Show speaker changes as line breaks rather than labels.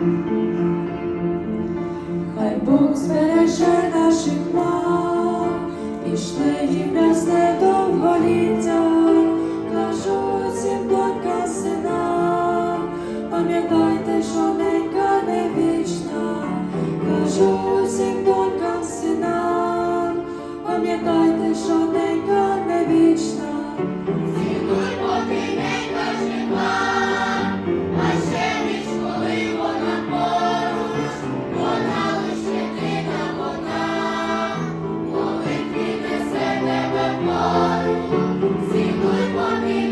Хай Бог збереже наших мам, пішли їм ясне довголіття, маю, зі мною поміж.